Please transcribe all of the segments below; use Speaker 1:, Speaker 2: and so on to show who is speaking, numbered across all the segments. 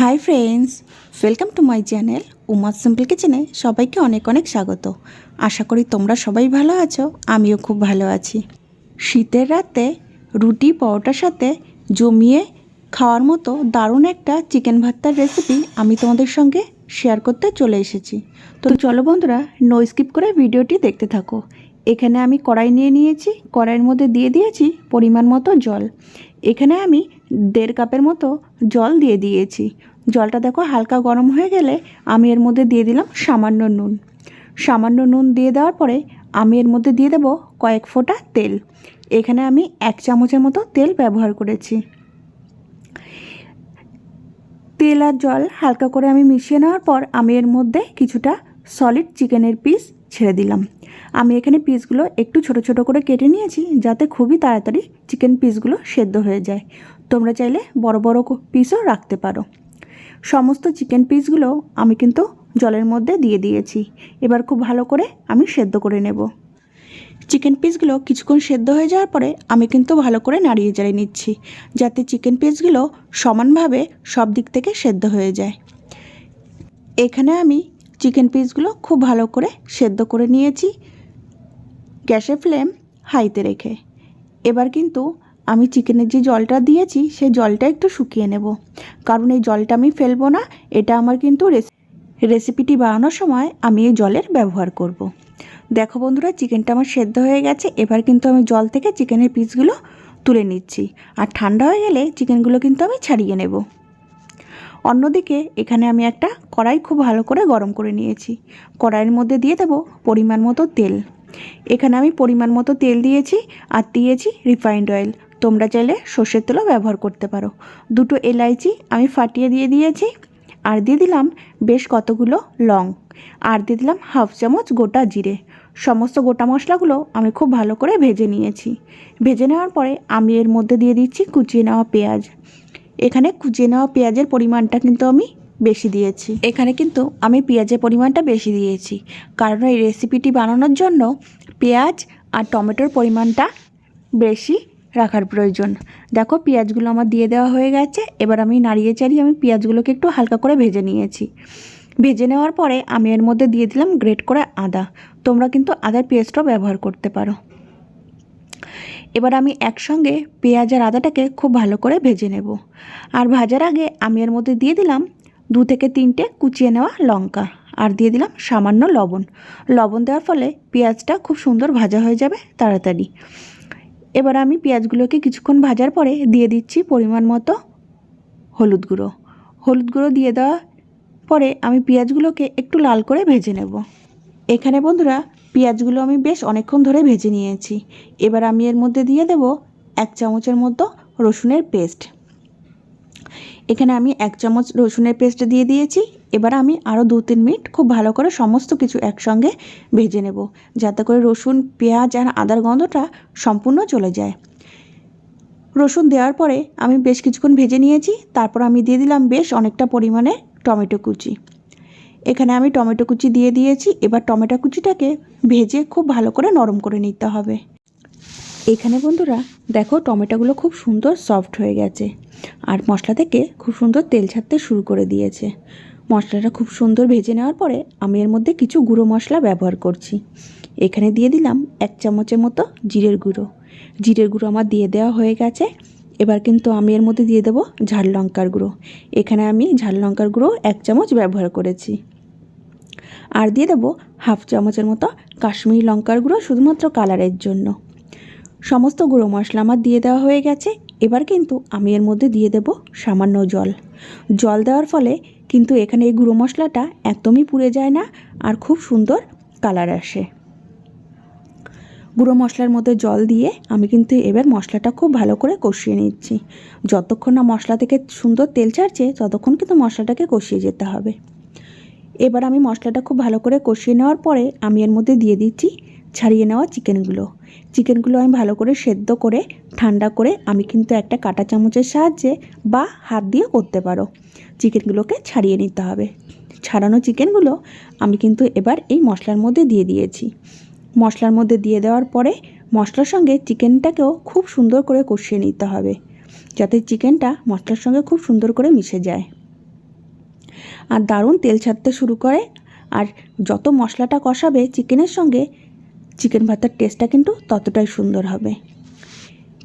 Speaker 1: Hi friends welcome to my channel Uma simple কিচেনে সবাইকে অনেক অনেক স্বাগত। আশা করি তোমরা সবাই ভালো আছো, আমিও খুব ভালো আছি। শীতের রাতে রুটি, পরোটার সাথে জমিয়ে খাওয়ার মতো দারুণ একটা চিকেন ভর্তার রেসিপি আমি তোমাদের সঙ্গে শেয়ার করতে চলে এসেছি। তো চলো বন্ধুরা নো স্কিপ করে ভিডিওটি দেখতে থাকো। এখানে আমি কড়াই নিয়ে নিয়েছি, কড়াইয়ের মধ্যে দিয়ে দিয়েছি পরিমাণ মতো জল। এখানে আমি দেড় কাপের মতো জল দিয়ে দিয়েছি। জলটা দেখো হালকা গরম হয়ে গেলে আমি এর মধ্যে দিয়ে দিলাম সামান্য নুন। সামান্য নুন দিয়ে দেওয়ার পরে আমি এর মধ্যে দিয়ে দেবো কয়েক ফোঁটা তেল। এখানে আমি এক চামচের মতো তেল ব্যবহার করেছি। তেল আর জল হালকা করে আমি মিশিয়ে নেওয়ার পর আমি এর মধ্যে কিছুটা সলিড চিকেনের পিস ছেড়ে দিলাম। আমি এখানে পিসগুলো একটু ছোট ছোট করে কেটে নিয়েছি যাতে খুবই তাড়াতাড়ি চিকেন পিসগুলো সেদ্ধ হয়ে যায়। তোমরা চাইলে বড় বড় পিসও রাখতে পারো। সমস্ত চিকেন পিসগুলো আমি কিন্তু জলের মধ্যে দিয়ে দিয়েছি। এবার খুব ভালো করে আমি সেদ্ধ করে নেব। চিকেন পিসগুলো কিছুক্ষণ সেদ্ধ হয়ে যাওয়ার পরে আমি কিন্তু ভালো করে নাড়িয়ে চাড়িয়ে নিচ্ছি যাতে চিকেন পিসগুলো সমানভাবে সব দিক থেকে সেদ্ধ হয়ে যায়। এখানে আমি চিকেন পিসগুলো খুব ভালো করে সেদ্ধ করে নিয়েছি। গ্যাসের ফ্লেম হাইতে রেখে। এবার কিন্তু আমি চিকেনের যে জলটা দিয়েছি, সেই জলটা একটু শুকিয়ে নেব। কারণ এই জলটা আমি ফেলব না, এটা আমার কিন্তু রেসিপিটি বানানোর সময় আমি এই জলের ব্যবহার করব। দেখো বন্ধুরা, চিকেনটা আমার সেদ্ধ হয়ে গেছে। এবার কিন্তু আমি জল থেকে চিকেনের পিসগুলো তুলে নিচ্ছি। আর ঠান্ডা হয়ে গেলে চিকেনগুলো কিন্তু আমি ছাড়িয়ে নেব। অন্যদিকে এখানে আমি একটা কড়াই খুব ভালো করে গরম করে নিয়েছি। কড়াইয়ের মধ্যে দিয়ে দেবো পরিমাণ মতো তেল। এখানে আমি পরিমাণ মতো তেল দিয়েছি আর দিয়েছি রিফাইন্ড অয়েল তোমরা চাইলে সর্ষের তেলও ব্যবহার করতে পারো। দুটো এলাইচি আমি ফাটিয়ে দিয়ে দিয়েছি আর দিয়ে দিলাম বেশ কতগুলো লং। আর দিয়ে দিলাম হাফ চামচ গোটা জিরে। সমস্ত গোটা মশলাগুলো আমি খুব ভালো করে ভেজে নিয়েছি। ভেজে নেওয়ার পরে আমি এর মধ্যে দিয়ে দিচ্ছি কুচিয়ে নেওয়া পেঁয়াজ। এখানে কুচিয়ে নেওয়া পেঁয়াজের পরিমাণটা কিন্তু আমি বেশি দিয়েছি। এখানে কিন্তু আমি পেঁয়াজের পরিমাণটা বেশি দিয়েছি। কারণ এই রেসিপিটি বানানোর জন্য পেঁয়াজ আর টমেটোর পরিমাণটা বেশি রাখার প্রয়োজন। দেখো পেঁয়াজগুলো আমার দিয়ে দেওয়া হয়ে গেছে। এবার আমি নাড়িয়ে চাড়িয়ে আমি পেঁয়াজগুলোকে একটু হালকা করে ভেজে নিয়েছি। ভেজে নেওয়ার পরে আমি এর মধ্যে দিয়ে দিলাম গ্রেট করে আদা। তোমরা কিন্তু আদার পেস্টও ব্যবহার করতে পারো। এবার আমি একসঙ্গে পেঁয়াজ আর আদাটাকে খুব ভালো করে ভেজে নেব। আর ভাজার আগে আমি এর মধ্যে দিয়ে দিলাম দু থেকে তিনটে কুচিয়ে নেওয়া লঙ্কা আর দিয়ে দিলাম সামান্য লবণ। লবণ দেওয়ার ফলে পেঁয়াজটা খুব সুন্দর ভাজা হয়ে যাবে তাড়াতাড়ি। এবার আমি পেঁয়াজগুলোকে কিছুক্ষণ ভাজার পরে দিয়ে দিচ্ছি পরিমাণ মতো হলুদ গুঁড়ো। হলুদ গুঁড়ো দিয়ে দেওয়া পরে আমি পেঁয়াজগুলোকে একটু লাল করে ভেজে নেব। এখানে বন্ধুরা পেঁয়াজগুলো আমি বেশ অনেকক্ষণ ধরে ভেজে নিয়েছি। এবার আমি এর মধ্যে দিয়ে দেব এক চামচের মতো রসুনের পেস্ট। এখানে আমি এক চামচ রসুনের পেস্ট দিয়ে দিয়েছি। এবার আমি আরও দু তিন মিনিট খুব ভালো করে সমস্ত কিছু একসঙ্গে ভেজে নেব, যাতে করে রসুন, পেঁয়াজ আর আদার গন্ধটা সম্পূর্ণ চলে যায়। রসুন দেওয়ার পরে আমি বেশ কিছুক্ষণ ভেজে নিয়েছি। তারপর আমি দিয়ে দিলাম বেশ অনেকটা পরিমাণে টমেটো কুচি। এখানে আমি টমেটো কুচি দিয়ে দিয়েছি। এবার টমেটো কুচিটাকে ভেজে খুব ভালো করে নরম করে নিতে হবে। এখানে বন্ধুরা, দেখো টমেটোগুলো খুব সুন্দর সফট হয়ে গেছে। আর মশলা থেকে খুব সুন্দর তেল ছাড়তে শুরু করে দিয়েছে। মশলাটা খুব সুন্দর ভেজে নেওয়ার পরে আমি এর মধ্যে কিছু গুঁড়ো মশলা ব্যবহার করছি। এখানে দিয়ে দিলাম এক চামচের মতো জিরের গুঁড়ো। জিরের গুঁড়ো আমার দিয়ে দেওয়া হয়ে গেছে। এবার কিন্তু আমি এর মধ্যে দিয়ে দেবো ঝাল লঙ্কার গুঁড়ো। এখানে আমি ঝাল লঙ্কার গুঁড়ো এক চামচ ব্যবহার করেছি। আর দিয়ে দেবো হাফ চামচের মতো কাশ্মীরি লঙ্কার গুঁড়ো শুধুমাত্র কালারের জন্য। সমস্ত গুঁড়ো মশলা আমার দিয়ে দেওয়া হয়ে গেছে। এবার কিন্তু আমি এর মধ্যে দিয়ে দেব সামান্য জল। জল দেওয়ার ফলে কিন্তু এখানে এই গুঁড়ো মশলাটা একদমই পুড়ে যায় না আর খুব সুন্দর কালার আসে। গুঁড়ো মশলার মধ্যে জল দিয়ে আমি কিন্তু এবার মশলাটা খুব ভালো করে কষিয়ে নিচ্ছি। যতক্ষণ না মশলা থেকে সুন্দর তেল ছাড়ছে, ততক্ষণ কিন্তু মশলাটাকে কষিয়ে যেতে হবে। এবার আমি মশলাটা খুব ভালো করে কষিয়ে নেওয়ার পরে আমি এর মধ্যে দিয়ে দিচ্ছি ছাড়িয়ে নেওয়া চিকেনগুলো। চিকেনগুলো আমি ভালো করে সেদ্ধ করে, ঠান্ডা করে আমি কিন্তু একটা কাঁটা চামচের সাহায্যে বা হাত দিয়ে করতে পারো। চিকেনগুলোকে ছাড়িয়ে নিতে হবে। ছাড়ানো চিকেনগুলো আমি কিন্তু এবার এই মশলার মধ্যে দিয়ে দিয়েছি। মশলার মধ্যে দিয়ে দেওয়ার পরে মশলার সঙ্গে চিকেনটাকেও খুব সুন্দর করে কষিয়ে নিতে হবে। যাতে চিকেনটা মশলার সঙ্গে খুব সুন্দর করে মিশে যায়। আর দারুণ তেল ছাড়তে শুরু করে। আর যত মশলাটা কষাবে চিকেনের সঙ্গে, চিকেন ভাতের টেস্টটা কিন্তু ততটাই সুন্দর হবে।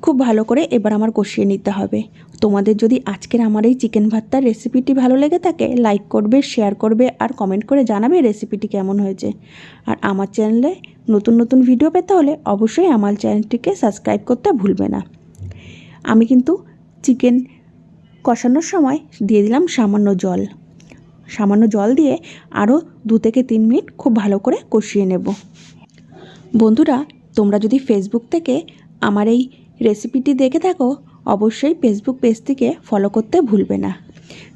Speaker 1: খুব ভালো করে এবার আমার কষিয়ে নিতে হবে। তোমাদের যদি আজকের আমার এই চিকেন ভাতটার রেসিপিটি ভালো লেগে থাকে লাইক করবে শেয়ার করবে, আর কমেন্ট করে জানাবে রেসিপিটি কেমন হয়েছে। আর আমার চ্যানেলে নতুন নতুন ভিডিও পেতে হলে অবশ্যই আমার চ্যানেলটিকে সাবস্ক্রাইব করতে ভুলবে না। আমি কিন্তু চিকেন কষানোর সময় দিয়ে দিলাম সামান্য জল। সামান্য জল দিয়ে আরও দু থেকে তিন মিনিট খুব ভালো করে কষিয়ে নেব। বন্ধুরা, তোমরা যদি ফেসবুক থেকে আমার এই রেসিপিটি দেখে থাকো, অবশ্যই ফেসবুক পেজটিকে ফলো করতে ভুলবে না।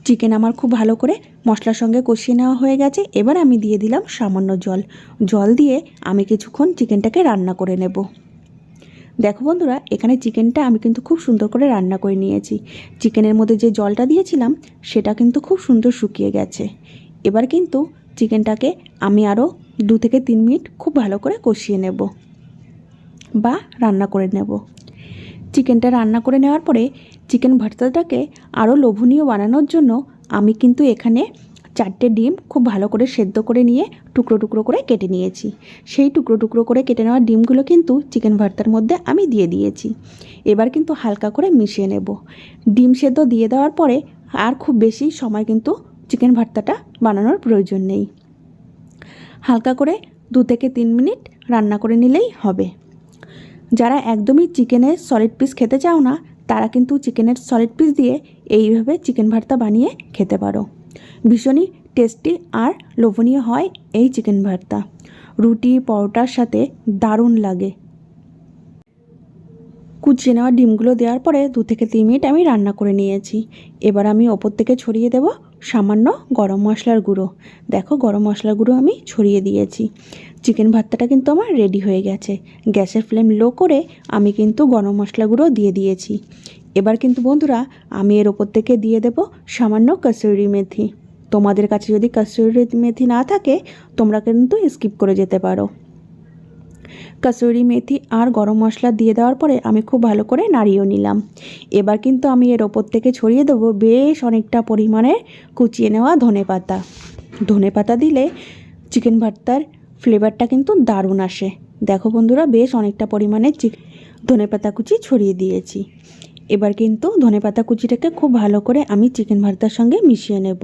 Speaker 1: চিকেন আমার খুব ভালো করে মশলার সঙ্গে কষিয়ে নেওয়া হয়ে গেছে, এবার আমি দিয়ে দিলাম সামান্য জল। জল দিয়ে আমি কিছুক্ষণ চিকেনটাকে রান্না করে নেব। দেখো বন্ধুরা, এখানে চিকেনটা আমি কিন্তু খুব সুন্দর করে রান্না করে নিয়েছি। চিকেনের মধ্যে যে জলটা দিয়েছিলাম, সেটা কিন্তু খুব সুন্দর শুকিয়ে গেছে। এবার কিন্তু চিকেনটাকে আমি আরও দু থেকে তিন মিনিট খুব ভালো করে কষিয়ে নেব বা রান্না করে নেব। চিকেনটা রান্না করে নেওয়ার পরে চিকেন ভর্তাটাকে আরও লোভনীয় বানানোর জন্য আমি কিন্তু এখানে চারটে ডিম খুব ভালো করে সেদ্ধ করে নিয়ে টুকরো টুকরো করে কেটে নিয়েছি। সেই টুকরো টুকরো করে কেটে নেওয়া ডিমগুলো কিন্তু চিকেন ভর্তার মধ্যে আমি দিয়ে দিয়েছি। এবার কিন্তু হালকা করে মিশিয়ে নেব। ডিম সেদ্ধ দিয়ে দেওয়ার পরে আর খুব বেশি সময় কিন্তু চিকেন ভর্তাটা বানানোর প্রয়োজন নেই। হালকা করে দু থেকে তিন মিনিট রান্না করে নিলেই হবে। যারা একদমই চিকেনের সলিড পিস খেতে চাও না, তারা কিন্তু চিকেনের সলিড পিস দিয়ে এইভাবে চিকেন ভর্তা বানিয়ে খেতে পারো। ভীষণই টেস্টি আর লোভনীয় হয় এই চিকেন ভর্তা। রুটি, পরোটার সাথে দারুণ লাগে। কুচিয়ে নেওয়া ডিমগুলো দেওয়ার পরে দু থেকে তিন মিনিট আমি রান্না করে নিয়েছি। এবার আমি ওপর থেকে ছড়িয়ে দেব সামান্য গরম মশলার গুঁড়ো। দেখো গরম মশলার গুঁড়ো আমি ছড়িয়ে দিয়েছি। চিকেন ভর্তাটা কিন্তু আমার রেডি হয়ে গেছে। গ্যাসের ফ্লেম লো করে আমি কিন্তু গরম মশলা গুঁড়ো দিয়ে দিয়েছি। এবার কিন্তু বন্ধুরা, আমি এর ওপর থেকে দিয়ে দেব সামান্য কসুরি মেথি। তোমাদের কাছে যদি কসুরি মেথি না থাকে, তোমরা কিন্তু স্কিপ করে যেতে পারো। কাসুরি মেথি আর গরম মশলা দিয়ে দেওয়ার পরে আমি খুব ভালো করে নাড়িয়েও নিলাম। এবার কিন্তু আমি এর ওপর থেকে ছড়িয়ে দেবো বেশ অনেকটা পরিমাণে কুচিয়ে নেওয়া ধনে পাতা। ধনে পাতা দিলে চিকেন ভর্তার ফ্লেভারটা কিন্তু দারুণ আসে। দেখো বন্ধুরা, বেশ অনেকটা পরিমাণে চিক ধনে পাতা কুচি ছড়িয়ে দিয়েছি। এবার কিন্তু ধনে পাতা কুচিটাকে খুব ভালো করে আমি চিকেন ভর্তার সঙ্গে মিশিয়ে নেব।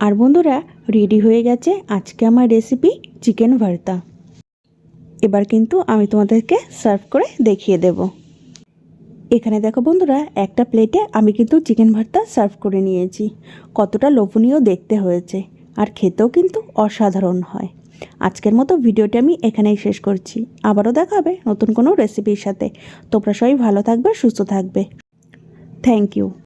Speaker 1: আর বন্ধুরা রেডি হয়ে গেছে আজকে আমার রেসিপি চিকেন ভর্তা। এবার কিন্তু আমি তোমাদেরকে সার্ভ করে দেখিয়ে দেব। এখানে দেখো বন্ধুরা, একটা প্লেটে আমি কিন্তু চিকেন ভর্তা সার্ভ করে নিয়েছি। কতটা লোভনীয় দেখতে হয়েছে। আর খেতেও কিন্তু অসাধারণ হয়। আজকের মতো ভিডিওটি আমি এখানেই শেষ করছি। আবারও দেখা হবে নতুন কোনো রেসিপির সাথে। তোমরা সবাই ভালো থাকবে, সুস্থ থাকবে। Thank you